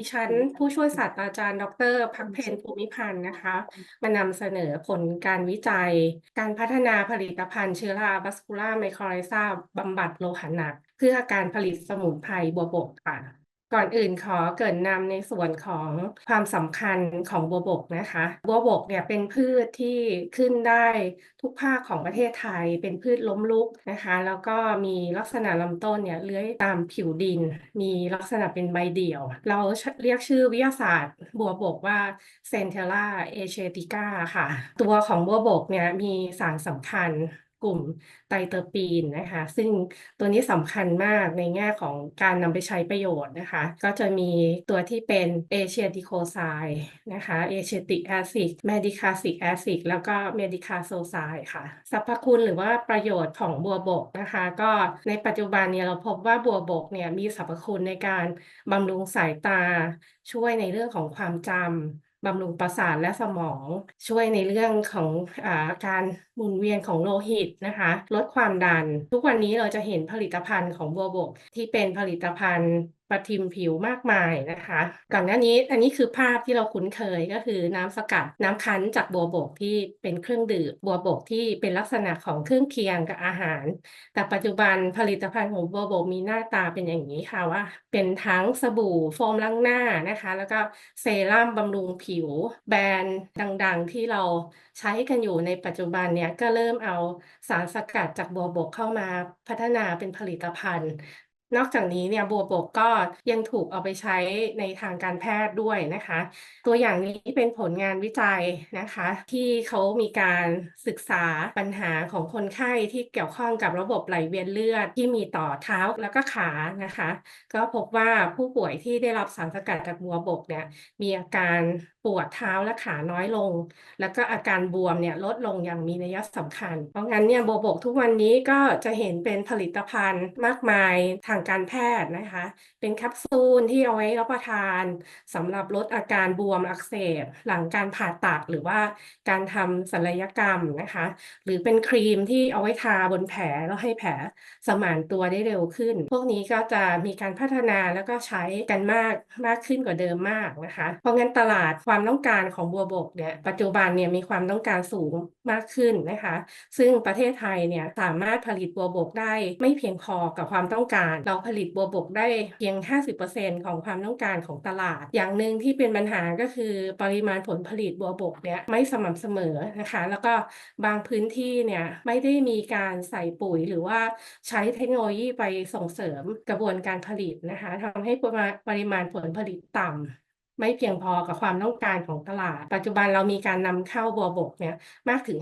ดิฉันผู้ช่วยศาสตราจารย์ดอกเตอรพักเพ็ญภูมิพันธ์นะคะ มานำเสนอผลการวิจัย การพัฒนาผลิตภัณฑ์เชื้อราบัสคูล่าไมโครไลซาบำบัดโลหะหนัก เพื่อการผลิตสมุนไพรบัวบกค่ะ ก่อนอื่นขอเกริ่นนำในส่วนของความสำคัญของบัวบกนะคะ บัวบกเนี่ยเป็นพืชที่ขึ้นได้ทุกภาคของประเทศไทย เป็นพืชล้มลุกนะคะ แล้วก็มีลักษณะลำต้นเนี่ยเลื้อยตามผิวดิน มีลักษณะเป็นใบเดี่ยว เราเรียกชื่อวิทยาศาสตร์ บัวบกว่าเซนเทล่าเอเชติก้าค่ะ ตัวของบัวบกเนี่ยมีสารสำคัญ กลุ่มไตเตอร์ปีนนะคะ ซึ่งตัวนี้สำคัญมากในแง่ของการนำไปใช้ประโยชน์นะคะ ก็จะมีตัวที่เป็นเอเชียติโคไซนะคะเอเชียติกแอซิดเมดิคาซิกแอซิดแล้วก็เมดิคาโซไซค่ะสรรพคุณหรือว่าประโยชน์ของบัวบกนะคะ ก็ในปัจจุบันเนี่ยเราพบว่าบัวบกเนี่ยมีสรรพคุณในการบำรุงสายตา ช่วยในเรื่องของความจำ บำรุงประสาทและสมอง ช่วยในเรื่องของอาการหมุนเวียนของโลหิตนะคะ ลดความดัน ทุกวันนี้เราจะเห็นผลิตภัณฑ์ของบัวบกที่เป็นผลิตภัณฑ์ ประทิมผิวมากมายนะคะ ก่อนหน้านี้อันนี้คือภาพที่เราคุ้นเคยก็คือน้ำสกัดน้ำคั้นจากบัวบกที่เป็นเครื่องดื่มบัวบกที่เป็นลักษณะของเครื่องเคียงกับอาหาร แต่ปัจจุบันผลิตภัณฑ์ของบัวบกมีหน้าตาเป็นอย่างนี้ค่ะว่า เป็นทั้งสบู่โฟมล้างหน้านะคะ แล้วก็เซรั่มบำรุงผิว แบรนด์ดังๆ ที่เราใช้กันอยู่ในปัจจุบันเนี่ยก็เริ่มเอาสารสกัดจากบัวบกเข้ามาพัฒนาเป็นผลิตภัณฑ์ นอกจากนี้เนี่ยบัวบกก็ยังถูกเอาไปใช้ในทางการแพทย์ด้วยนะคะ ตัวอย่างนี้เป็นผลงานวิจัยนะคะ ที่เขามีการศึกษาปัญหาของคนไข้ที่เกี่ยวข้องกับระบบไหลเวียนเลือดที่มีต่อเท้าแล้วก็ขานะคะ ก็พบว่าผู้ป่วยที่ได้รับสารสกัดจากบัวบกเนี่ยมีอาการปวดเท้าและขาน้อยลง แล้วก็อาการบวมเนี่ยลดลงอย่างมีนัยสำคัญ เพราะงั้นเนี่ยบัวบกทุกวันนี้ก็จะเห็นเป็นผลิตภัณฑ์มากมายทางการแพทย์นะคะ เป็นแคปซูลที่เอาไว้รับประทานสำหรับลดอาการบวมอักเสบหลังการผ่าตัดหรือว่าการทำศัลยกรรมนะคะ หรือเป็นครีมที่เอาไว้ทาบนแผลแล้วให้แผลสมานตัวได้เร็วขึ้น พวกนี้ก็จะมีการพัฒนาแล้วก็ใช้กันมากมากขึ้นกว่าเดิมมากนะคะ เพราะงั้นตลาดความต้องการของบัวบกเนี่ยปัจจุบันเนี่ยมีความต้องการสูงมากขึ้นนะคะ ซึ่งประเทศไทยเนี่ยสามารถผลิตบัวบกได้ไม่เพียงพอกับความต้องการ เราผลิตบัวบกได้เพียง 50%ของความต้องการของตลาด อย่างหนึ่งที่เป็นปัญหาก็คือปริมาณผลผลิตบัวบกเนี่ยไม่สม่ำเสมอนะคะ แล้วก็บางพื้นที่เนี่ยไม่ได้มีการใส่ปุ๋ยหรือว่าใช้เทคโนโลยีไปส่งเสริมกระบวนการผลิตนะคะทำให้ปริมาณผลผลิตต่ำ ไม่เพียงพอกับความต้องการของตลาด ปัจจุบันเรามีการนำเข้าบัวบกเนี่ยมากถึง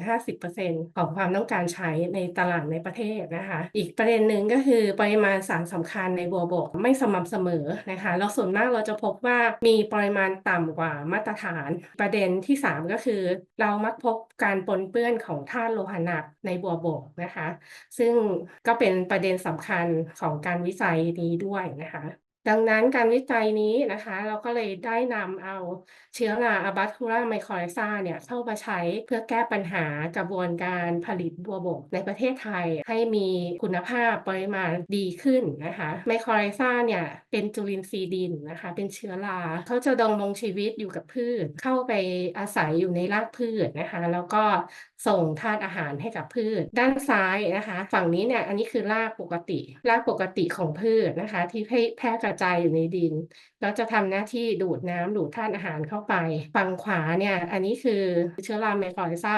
50%ของความต้องการใช้ในตลาดในประเทศนะคะ อีกประเด็นหนึ่งก็คือปริมาณสารสำคัญในบัวบกไม่สม่ำเสมอนะคะเราส่วนมากเราจะพบว่ามีปริมาณต่ำกว่ามาตรฐาน ประเด็นที่ 3 ก็คือ เรามักพบการปนเปื้อนของธาตุโลหะหนักในบัวบกนะคะ ซึ่งก็เป็นประเด็นสำคัญของการวิจัยนี้ด้วยนะคะ ดังนั้นการวิจัยนี้นะคะ เราก็เลยได้นำเอาเชื้อราอะบัสคูล่าไมโครไลซาเนี่ยเข้ามาใช้เพื่อแก้ปัญหากระบวนการผลิตบัวบกในประเทศไทยให้มีคุณภาพปริมาณดีขึ้นนะคะไมโครไลซาเนี่ยเป็นจุลินทรีย์ดินนะคะ เป็นเชื้อราเขาจะดำรงชีวิตอยู่กับพืช เข้าไปอาศัยอยู่ในรากพืชนะคะ แล้วก็ส่งธาตุอาหารให้กับพืช ด้านซ้ายนะคะ ฝั่งนี้เนี่ยอันนี้คือรากปกติรากปกติของพืชนะคะ ที่แพร่กระจายอยู่ในดิน แล้วจะทำหน้าที่ดูดน้ำดูดธาตุอาหารเข้าไป ฝั่งขวาเนี่ย อันนี้คือเชื้อราไมโครไลซา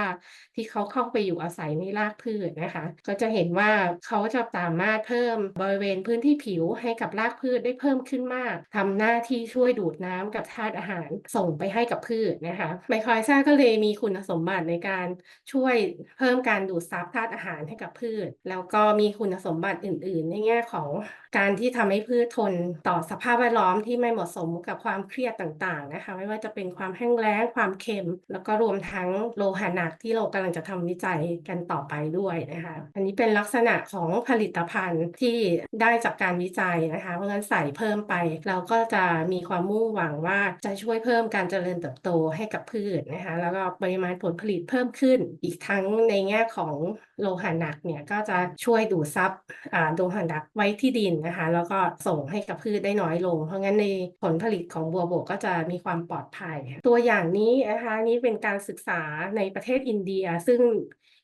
ที่เขาเข้าไปอยู่อาศัยในรากพืชนะคะ ก็จะเห็นว่าเขาจะสามารถเพิ่มบริเวณพื้นที่ผิวให้กับรากพืชได้เพิ่มขึ้นมากทำหน้าที่ช่วยดูดน้ำกับธาตุอาหารส่งไปให้กับพืชนะคะไมโครไลซาก็เลยมีคุณสมบัติในการช่วยเพิ่มการดูดซับธาตุอาหารให้กับพืช แล้วก็มีคุณสมบัติอื่น ๆ ในแง่ของการที่ทำให้พืชทนต่อสภาพแวดล้อมที่ไม่เหมาะสมกับความเครียดต่างๆนะคะ ไม่ว่าจะเป็นความแห้งแล้งความเค็ม แล้วก็รวมทั้งโลหะหนักที่เรากำลังจะทำวิจัยกันต่อไปด้วยนะคะ อันนี้เป็นลักษณะของผลิตภัณฑ์ที่ได้จากการวิจัยนะคะ เพราะงั้นใส่เพิ่มไป เราก็จะมีความมุ่งหวังว่าจะช่วยเพิ่มการเจริญเติบโตให้กับพืชนะคะ แล้วก็ปริมาณผลผลิตเพิ่มขึ้น อีกทั้งในแง่ของโลหะหนักเนี่ยก็จะช่วยดูดซับอ่าโลหะหนักไว้ที่ดินนะคะ แล้วก็ส่งให้กับพืชได้น้อยลง เพราะงั้นในผลผลิตของบัวบกก็จะมีความปลอดภัย ตัวอย่างนี้นะคะนี่เป็นการศึกษาในประเทศอินเดีย ซึ่ง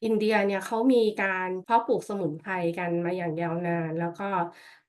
อินเดียเนี่ยเขามีการเพาะปลูกสมุนไพรกันมาอย่างยาวนาน แล้วก็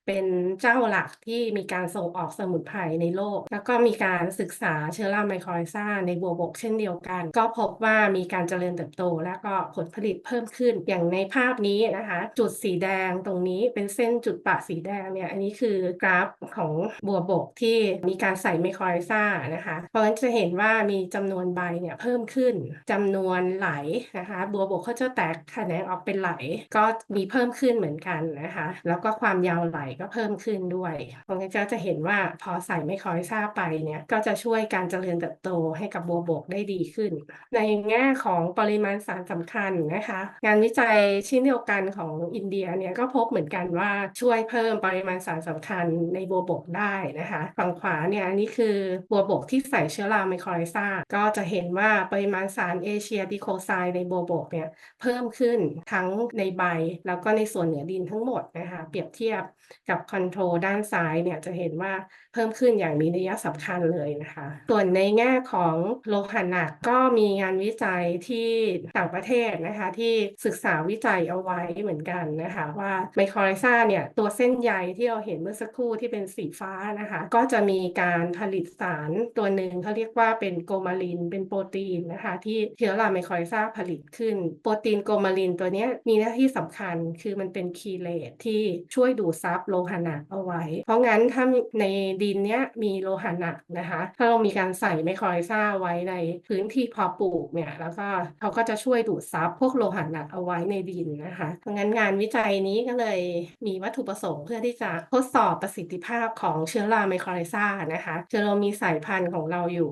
เป็นเจ้าหลักที่มีการส่งออกสมุนไพรในโลก แล้วก็มีการศึกษาเชื้อราไมโครไรซาในบัวบกเช่นเดียวกัน ก็พบว่ามีการเจริญเติบโต และก็ผลผลิตเพิ่มขึ้น อย่างในภาพนี้นะคะ จุดสีแดงตรงนี้เป็นเส้นจุดปะสีแดงเนี่ย อันนี้คือกราฟของบัวบกที่มีการใส่ไมโครไรซานะคะ เพราะฉะนั้นจะเห็นว่ามีจำนวนใบเนี่ยเพิ่มขึ้นจำนวนไหลนะคะ บัวบกเขาจะแตกแขนงออกเป็นไหล ก็มีเพิ่มขึ้นเหมือนกันนะคะ แล้วก็ความยาวไหลก็เพิ่มขึ้นด้วยตรงนี้ก็จะเห็นว่าพอใส่ไมโครไซาไปเนี่ยก็จะช่วยการเจริญเติบโตให้กับบัวบกได้ดีขึ้น ในแง่ของปริมาณสารสำคัญนะคะ งานวิจัยชิ้นเดียวกันของอินเดียเนี่ยก็พบเหมือนกันว่าช่วยเพิ่มปริมาณสารสำคัญในบัวบกได้นะคะฝั่งขวาเนี่ยอันนี้คือบัวบกที่ใส่เชื้อราไมโครไซาก็จะเห็นว่าปริมาณสารเอเชียดิโคไซในบัวบกเนี่ยเพิ่มขึ้นทั้งในใบแล้วก็ในส่วนเหนือดินทั้งหมดนะคะเปรียบเทียบกับคอนโทรลด้านซ้ายเนี่ยจะเห็นว่าเพิ่มขึ้นอย่างมีนัยสำคัญเลยนะคะ ส่วนในแง่ของโลหะหนักก็มีงานวิจัยที่ต่างประเทศนะคะที่ศึกษาวิจัยเอาไว้เหมือนกันนะคะว่าไมโครไลซาเนี่ยตัวเส้นใยที่เราเห็นเมื่อสักครู่ที่เป็นสีฟ้านะคะก็จะมีการผลิตสารตัวหนึ่งเขาเรียกว่าเป็นโกมาลิน เป็นโปรตีนนะคะที่เชื้อราไมโครไลซาผลิตขึ้น โปรตีนโกมาลินตัวนี้มีหน้าที่สำคัญคือมันเป็นคีเลตที่ช่วยดูดซับโลหะหนักเอาไว้ เพราะงั้นถ้าในดินเนี้ยมีโลหะหนักนะคะ ถ้าเรามีการใส่ไมโครไลซาไว้ในพื้นที่เพาะปลูกเนี่ยแล้วก็เขาก็จะช่วยดูดซับพวกโลหะหนักเอาไว้ในดินนะคะ เพราะงั้นงานวิจัยนี้ก็เลยมีวัตถุประสงค์เพื่อที่จะทดสอบประสิทธิภาพของเชื้อราไมโครไลซานะคะเชื้อเรามีสายพันธุ์ของเราอยู่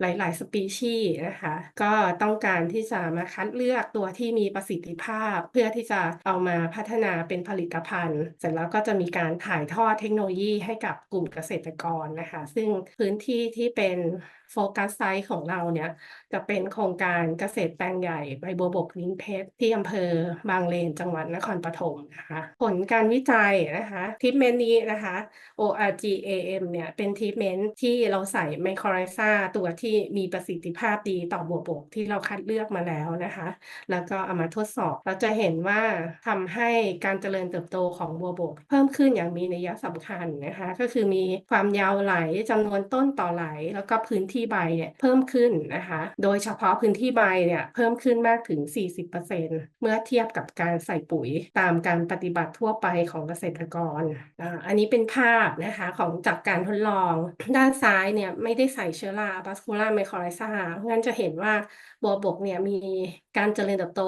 หลาย ๆ สปีชีส์นะคะ ก็ต้องการที่จะมาคัดเลือกตัวที่มีประสิทธิภาพ เพื่อที่จะเอามาพัฒนาเป็นผลิตภัณฑ์ เสร็จแล้วก็จะมีการถ่ายทอดเทคโนโลยีให้กับกลุ่มเกษตรกรนะคะ ซึ่งพื้นที่ที่เป็น โฟกัสไซต์ของเราเนี่ย จะเป็นโครงการเกษตรแปลงใหญ่ใบบัวบกลิ้นเพชรที่อำเภอบางเลนจังหวัดนครปฐมนะคะ ผลการวิจัยนะคะทิปเมนนี้นะคะ ORGAM เนี่ยเป็นทิปเมนที่เราใส่ไมโครไลซาตัวที่มีประสิทธิภาพดีต่อบัวบกที่เราคัดเลือกมาแล้วนะคะ แล้วก็เอามาทดสอบเราจะเห็นว่าทำให้การเจริญเติบโตของบัวบก เพิ่มขึ้นอย่างมีนัยสำคัญนะคะ ก็คือมีความยาวไหลจำนวนต้นต่อไหล แล้วก็พื้นที่ใบเนี่ยเพิ่มขึ้นนะคะ โดยเฉพาะพื้นที่ใบเนี่ยเพิ่มขึ้นมากถึง 40%เมื่อเทียบกับการใส่ปุ๋ยตามการปฏิบัติทั่วไปของเกษตรกรออันนี้เป็นภาพนะคะของจากการทดลอง ด้านซ้ายเนี่ยไม่ได้ใส่เชื้อราบัสคูล่าไมโครไลซางั้นจะเห็นว่าบัวบกเนี่ยมี การเจริญเติบโต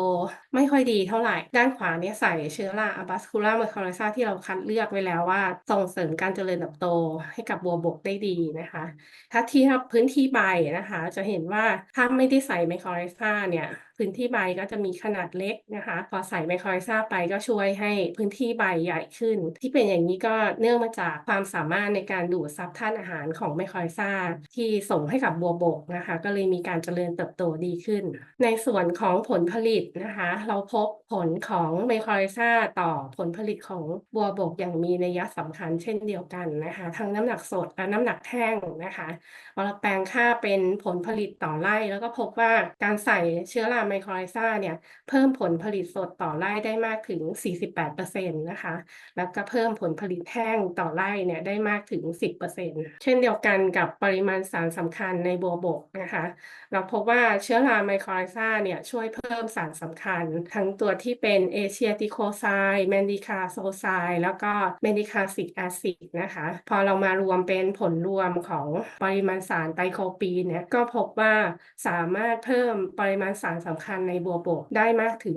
ไม่ค่อยดีเท่าไหร่ ด้านขวาเนี่ยใส่เชื้อราบัสคูล่าไมโครไลซาที่เราคัดเลือกไว้แล้วว่า ส่งเสริมการเจริญเติบโตให้กับบัวบกได้ดีนะคะ ถ้าเทียบพื้นที่ใบนะคะ จะเห็นว่าถ้าไม่ได้ใส่ไมโครไลซาเนี่ยพื้นที่ใบก็จะมีขนาดเล็กนะคะ พอใส่ไมโครไซาไปก็ช่วยให้พื้นที่ใบใหญ่ขึ้น ที่เป็นอย่างนี้ก็เนื่องมาจากความสามารถในการดูดซับธาตุอาหารของไมโครไซาที่ส่งให้กับบัวบกนะคะ ก็เลยมีการเจริญเติบโตดีขึ้น ในส่วนของผลผลิตนะคะ เราพบผลของไมโครไซาต่อผลผลิตของบัวบกอย่างมีนัยสำคัญเช่นเดียวกันนะคะ ทั้งน้ำหนักสดและน้ำหนักแท่งนะคะเราแปลงค่าเป็นผลผลิตต่อไร่แล้วก็พบว่าการใส่เชื้อราไมโครไลซาเนี่ยเพิ่มผลผลิตสดต่อไร่ได้มากถึง 48%นะคะ แล้วก็เพิ่มผลผลิตแห้งต่อไร่เนี่ยได้มากถึง 10%เช่นเดียวกันกับปริมาณสารสำคัญในบัวบกนะคะ เราพบว่าเชื้อราไมโครไลซาเนี่ยช่วยเพิ่มสารสำคัญ ทั้งตัวที่เป็นเอเชียติโคไซแมนดิคาโซไซแล้วก็เมดิคาซิกแอซิดนะคะ พอเรามารวมเป็นผลรวมของปริมาณสารไตโคปีนเนี่ยก็พบว่าสามารถเพิ่มปริมาณสารสำคัญในบัวบกได้มากถึง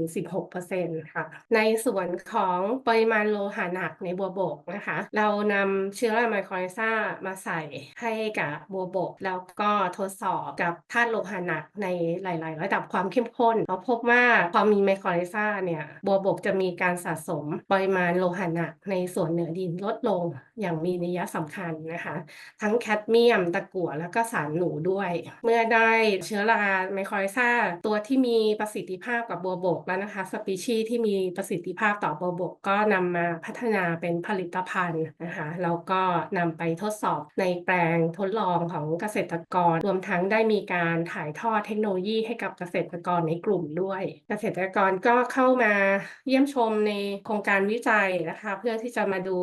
16%ค่ะ ในส่วนของปริมาณโลหะหนักในบัวบกนะคะ เรานำเชื้อราไมโครไลซามาใส่ให้กับบัวบก แล้วก็ทดสอบกับธาตุโลหะหนักในหลาย ๆ ระดับความเข้มข้นเราพบว่าพอมีไมโครไลซาเนี่ยบัวบกจะมีการสะสมปริมาณโลหะหนักในส่วนเหนือดินลดลงอย่างมีนัยสำคัญนะคะ ทั้งแคดเมียมตะกั่วแล้วก็สารหนูด้วย เมื่อได้เชื้อราไมโครไลซาตัวที่มีมีประสิทธิภาพกับบัวบกแล้วนะคะ สปีชีส์ที่มีประสิทธิภาพต่อบัวบกก็นำมาพัฒนาเป็นผลิตภัณฑ์นะคะแล้วก็นำไปทดสอบในแปลงทดลองของเกษตรกร รวมทั้งได้มีการถ่ายทอดเทคโนโลยีให้กับเกษตรกรในกลุ่มด้วย เกษตรกรก็เข้ามาเยี่ยมชมในโครงการวิจัยนะคะ เพื่อที่จะมาดู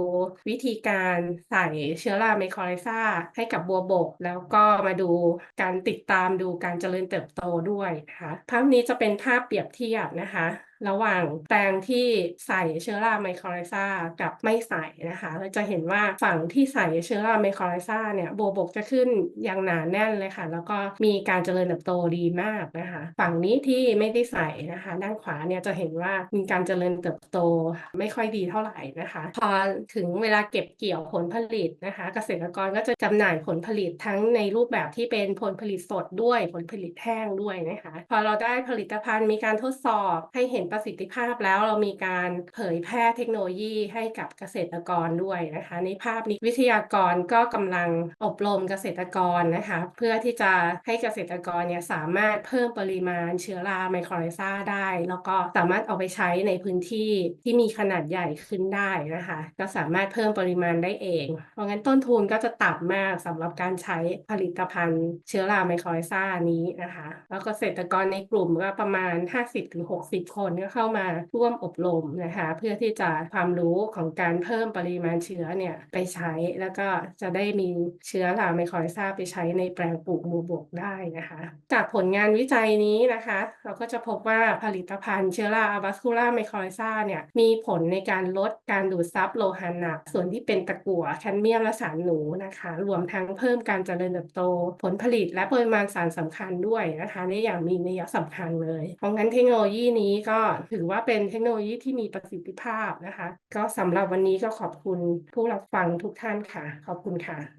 วิธีการใส่เชื้อราไมโครไลซาให้กับบัวบก แล้วก็มาดูการติดตามดูการเจริญเติบโตด้วยนะคะภาพนี้ี้จะเป็นภาพเปรียบเทียบนะคะระหว่างแปลงที่ใส่เชื้อราไมโครไลซากับไม่ใส่นะคะเราจะเห็นว่าฝั่งที่ใส่เชื้อราไมโครไลซาเนี่ยบัวบกจะขึ้นอย่างหนาแน่นเลยค่ะ แล้วก็มีการเจริญเติบโตดีมากนะคะ ฝั่งนี้ที่ไม่ได้ใส่นะคะ ด้านขวาเนี่ยจะเห็นว่ามีการเจริญเติบโตไม่ค่อยดีเท่าไหร่นะคะ พอถึงเวลาเก็บเกี่ยวผลผลิตนะคะ เกษตรกรก็จะจำหน่ายผลผลิตทั้งในรูปแบบที่เป็นผลผลิตสดด้วยผลผลิตแห้งด้วยนะคะ พอเราได้ผลิตภัณฑ์มีการทดสอบให้เห็นประสิทธิภาพแล้วเรามีการเผยแพร่เทคโนโลยีให้กับเกษตรกรด้วยนะคะ ในภาพนี้วิทยากรก็กำลังอบรมเกษตรกรนะคะ เพื่อที่จะให้เกษตรกรเนี่ยสามารถเพิ่มปริมาณเชื้อราไมโครไลซาได้ แล้วก็สามารถเอาไปใช้ในพื้นที่ที่มีขนาดใหญ่ขึ้นได้นะคะ ก็สามารถเพิ่มปริมาณได้เอง เพราะงั้นต้นทุนก็จะต่ำมากสำหรับการใช้ผลิตภัณฑ์เชื้อราไมโครไลซานี้นะคะ แล้วเกษตรกรในกลุ่มก็ประมาณ 50-60 คนก็เข้ามาร่วมอบรมนะคะเพื่อที่จะความรู้ของการเพิ่มปริมาณเชื้อเนี่ยไปใช้แล้วก็จะได้มีเชื้อราไมโครไลซาไปใช้ในแปลงปลูกบัวบกได้นะคะ จากผลงานวิจัยนี้นะคะ เราก็จะพบว่าผลิตภัณฑ์เชื้อราอะบัสคูล่าไมโครไลซาเนี่ยมีผลในการลดการดูดซับโลหะหนัก ส่วนที่เป็นตะกั่วแคดเมียมและสารหนูนะคะ รวมทั้งเพิ่มการเจริญเติบโต ผลผลิตและปริมาณสารสำคัญด้วยนะคะในอย่างมีนัยสำคัญเลย เพราะงั้นเทคโนโลยีนี้ก็ถือว่าเป็นเทคโนโลยีที่มีประสิทธิภาพนะคะ ก็สำหรับวันนี้ก็ขอบคุณผู้รับฟังทุกท่านค่ะ ขอบคุณค่ะ